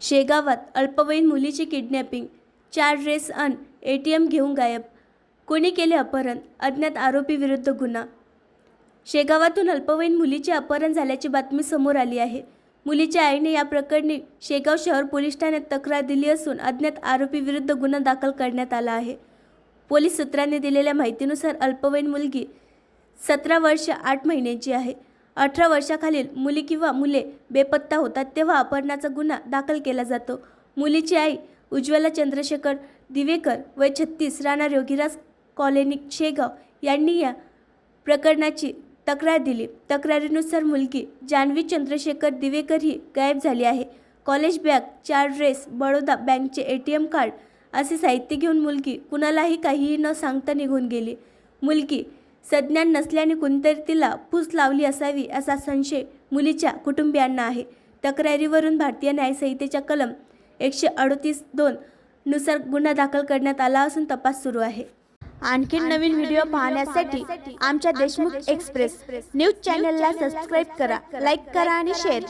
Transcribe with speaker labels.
Speaker 1: शेगावात अल्पवयीन मुलीची किडनॅपिंग चार ड्रेस अन ए टी एम घेऊन गायब. कोणी केले अपहरण? अज्ञात आरोपीविरुद्ध गुन्हा. शेगावातून अल्पवयीन मुलीचे अपहरण झाल्याची बातमी समोर आली आहे. मुलीच्या आईने या प्रकरणी शेगाव शहर पोलीस ठाण्यात तक्रार दिली असून अज्ञात आरोपीविरुद्ध गुन्हा दाखल करण्यात आला आहे. पोलीस सूत्रांनी दिलेल्या माहितीनुसार अल्पवयीन मुलगी सतरा वर्ष आठ महिन्यांची आहे. अठरा वर्षाखालील मुली किंवा मुले बेपत्ता होतात तेव्हा अपहरणाचा गुन्हा दाखल केला जातो. मुलीची आई उज्ज्वला चंद्रशेखर दिवेकर वय छत्तीस राणा योगीराज कॉलनी शेगाव यांनी या प्रकरणाची तक्रार दिली. तक्रारीनुसार मुलगी जान्हवी चंद्रशेखर दिवेकर ही गायब झाली आहे. कॉलेज बॅग चार ड्रेस बडोदा बँकचे ए टी एम कार्ड असे साहित्य घेऊन मुलगी कुणालाही काहीही न सांगता निघून गेली. मुलगी सज्ञान नसल्याने कोणतरी तिला फूस लावली असावी असा संशय मुलीच्या कुटुंबियांना आहे. तक्रारीवरून भारतीय न्यायसंहितेच्या कलम एकशे अडतीस दोन नुसार गुन्हा दाखल करण्यात आला असून तपास सुरू आहे.
Speaker 2: आणखी नवीन व्हिडिओ पाहण्यासाठी आमच्या देशमुख एक्सप्रेस न्यूज चॅनलला सबस्क्राईब करा लाईक करा आणि शेअर करा.